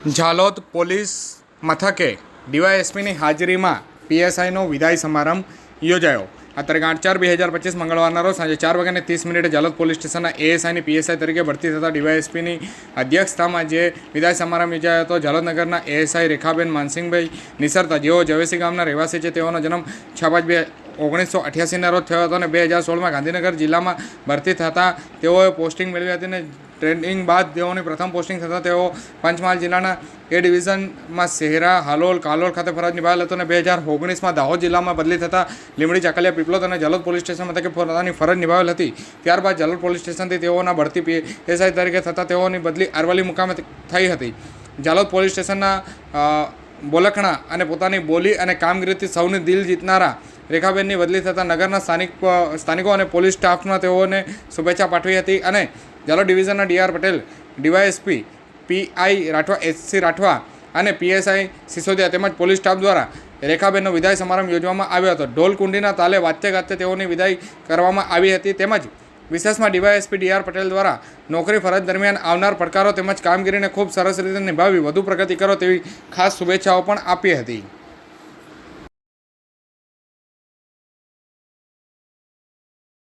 Jhalod police મથકે ડીવાયએસપીની હાજરીમાં પીએસઆઈનો વિદાય સમારંભ યોજાયો. આ આઠ ચાર બે હજાર પચીસ મંગળવારના રોજ સાંજે ચાર વાગ્યાને ત્રીસ મિનિટે ઝાલોદ પોલીસ સ્ટેશનના એએસઆઈની પીએસઆઈ તરીકે ભરતી થતા ડીવાયએસપીની અધ્યક્ષતામાં જે વિદાય સમારંભ યોજાયો હતો જાલોદનગરના એએસઆઈ રેખાબેન માનસિંહભાઈ નિસરતા, જેઓ જવેસી ગામના રહેવાસી છે, તેઓનો જન્મ છ પાંચ બે ઓગણીસો અઠ્યાસીના રોજ થયો હતો અને બે હજાર સોળમાં ગાંધીનગર જિલ્લામાં ભરતી થતાં તેઓએ પોસ્ટિંગ મેળવી હતી અને ટ્રેનિંગ બાદ તેઓની પ્રથમ પોસ્ટિંગ થતાં તેઓ પંચમહાલ જિલ્લાના એ ડિવિઝનમાં શહેરા હાલોલ, કાલોલ ખાતે ફરજ નિભાવેલ હતો અને બે હજાર ઓગણીસમાં દાહોદ જિલ્લામાં બદલી થતાં લીમડી ચાકલિયા, પીપલોદ અને જલોદ પોલીસ સ્ટેશન મથકે પોતાની ફરજ નિભાવેલ હતી. ત્યારબાદ જલોદ પોલીસ સ્ટેશનથી તેઓના બઢતી પીએસઆઈ તરીકે થતાં તેઓની બદલી અરવલ્લી મુકામે થઈ હતી. જાલોદ પોલીસ સ્ટેશનના બોલખણા અને પોતાની બોલી અને કામગીરીથી સૌની દિલ જીતનારા રેખાબેનની બદલી થતાં નગરના સ્થાનિક સ્થાનિકો અને પોલીસ સ્ટાફમાં તેઓને શુભેચ્છા પાઠવી હતી અને Jhalod ડિવિઝનના DR Patel, DYSP PI Rathwa SC Rathwa અને પીએસઆઈ સિસોદિયા તેમજ પોલીસ સ્ટાફ દ્વારા રેખાબેનનો વિદાય સમારંભ યોજવામાં આવ્યો હતો. ઢોલ કુંડીના તાલે વાજતે ગાતે તેઓની વિદાય કરવામાં આવી હતી તેમજ વિશેષમાં ડીવાયએસપી ડીઆર પટેલ દ્વારા નોકરી ફરજ દરમિયાન આવનાર પડકારો તેમજ કામગીરીને ખૂબ સરસ રીતે નિભાવી, વધુ પ્રગતિ કરો તેવી ખાસ શુભેચ્છાઓ પણ આપી હતી.